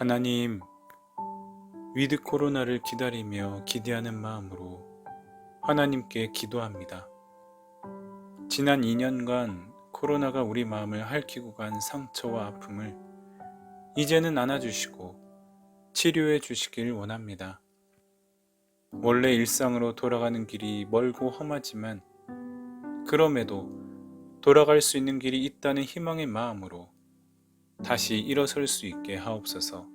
하나님, 위드 코로나를 기다리며 기대하는 마음으로 하나님께 기도합니다. 지난 2년간 코로나가 우리 마음을 핥히고 간 상처와 아픔을 이제는 안아주시고 치료해 주시길 원합니다. 원래 일상으로 돌아가는 길이 멀고 험하지만 그럼에도 돌아갈 수 있는 길이 있다는 희망의 마음으로 다시 일어설 수 있게 하옵소서.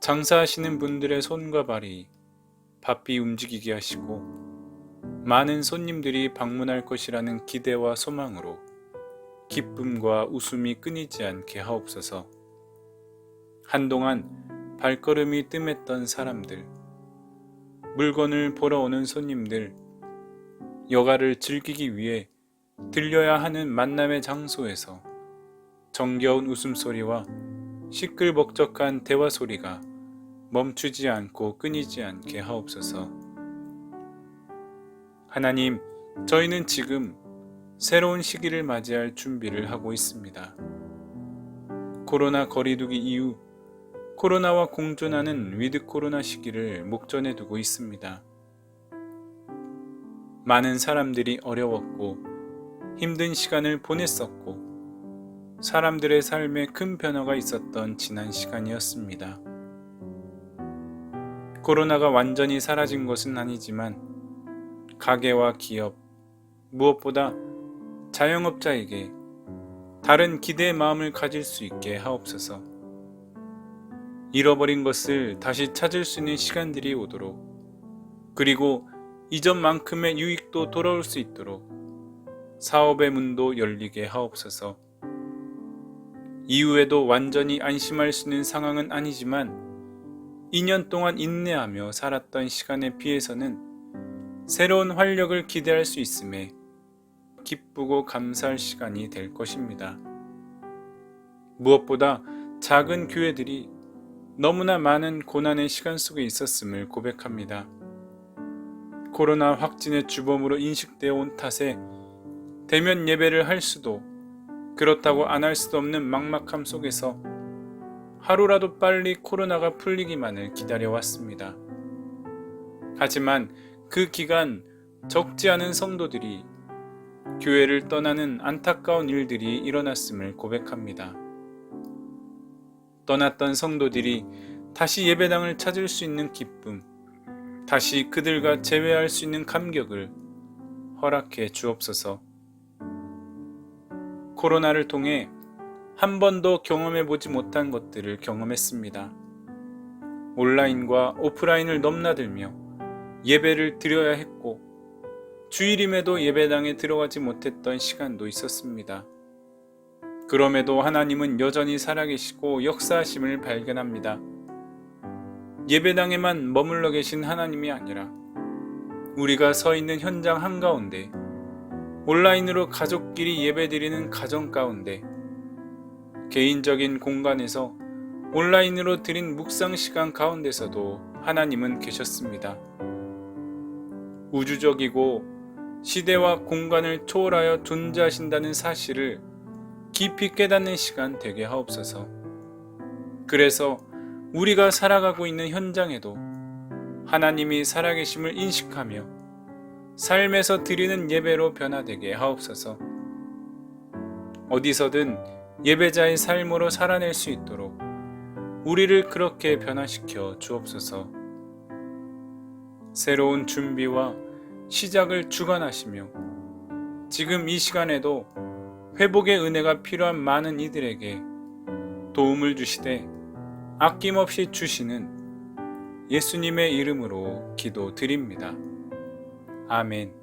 장사하시는 분들의 손과 발이 바삐 움직이게 하시고 많은 손님들이 방문할 것이라는 기대와 소망으로 기쁨과 웃음이 끊이지 않게 하옵소서. 한동안 발걸음이 뜸했던 사람들, 물건을 보러 오는 손님들, 여가를 즐기기 위해 들려야 하는 만남의 장소에서 정겨운 웃음소리와 시끌벅적한 대화 소리가 멈추지 않고 끊이지 않게 하옵소서. 하나님, 저희는 지금 새로운 시기를 맞이할 준비를 하고 있습니다. 코로나 거리두기 이후 코로나와 공존하는 위드 코로나 시기를 목전에 두고 있습니다. 많은 사람들이 어려웠고 힘든 시간을 보냈었고 사람들의 삶에 큰 변화가 있었던 지난 시간이었습니다. 코로나가 완전히 사라진 것은 아니지만 가게와 기업, 무엇보다 자영업자에게 다른 기대의 마음을 가질 수 있게 하옵소서. 잃어버린 것을 다시 찾을 수 있는 시간들이 오도록 그리고 이전만큼의 유익도 돌아올 수 있도록 사업의 문도 열리게 하옵소서. 이후에도 완전히 안심할 수 있는 상황은 아니지만 2년 동안 인내하며 살았던 시간에 비해서는 새로운 활력을 기대할 수 있음에 기쁘고 감사할 시간이 될 것입니다. 무엇보다 작은 교회들이 너무나 많은 고난의 시간 속에 있었음을 고백합니다. 코로나 확진의 주범으로 인식되어 온 탓에 대면 예배를 할 수도 그렇다고 안 할 수도 없는 막막함 속에서 하루라도 빨리 코로나가 풀리기만을 기다려왔습니다. 하지만 그 기간 적지 않은 성도들이 교회를 떠나는 안타까운 일들이 일어났음을 고백합니다. 떠났던 성도들이 다시 예배당을 찾을 수 있는 기쁨, 다시 그들과 재회할 수 있는 감격을 허락해 주옵소서. 코로나를 통해 한 번도 경험해 보지 못한 것들을 경험했습니다. 온라인과 오프라인을 넘나들며 예배를 드려야 했고, 주일임에도 예배당에 들어가지 못했던 시간도 있었습니다. 그럼에도 하나님은 여전히 살아계시고 역사하심을 발견합니다. 예배당에만 머물러 계신 하나님이 아니라 우리가 서 있는 현장 한가운데 온라인으로 가족끼리 예배드리는 가정 가운데 개인적인 공간에서 온라인으로 드린 묵상 시간 가운데서도 하나님은 계셨습니다. 우주적이고 시대와 공간을 초월하여 존재하신다는 사실을 깊이 깨닫는 시간 되게 하옵소서. 그래서 우리가 살아가고 있는 현장에도 하나님이 살아계심을 인식하며 삶에서 드리는 예배로 변화되게 하옵소서. 어디서든 예배자의 삶으로 살아낼 수 있도록 우리를 그렇게 변화시켜 주옵소서. 새로운 준비와 시작을 주관하시며 지금 이 시간에도 회복의 은혜가 필요한 많은 이들에게 도움을 주시되 아낌없이 주시는 예수님의 이름으로 기도 드립니다. 아멘.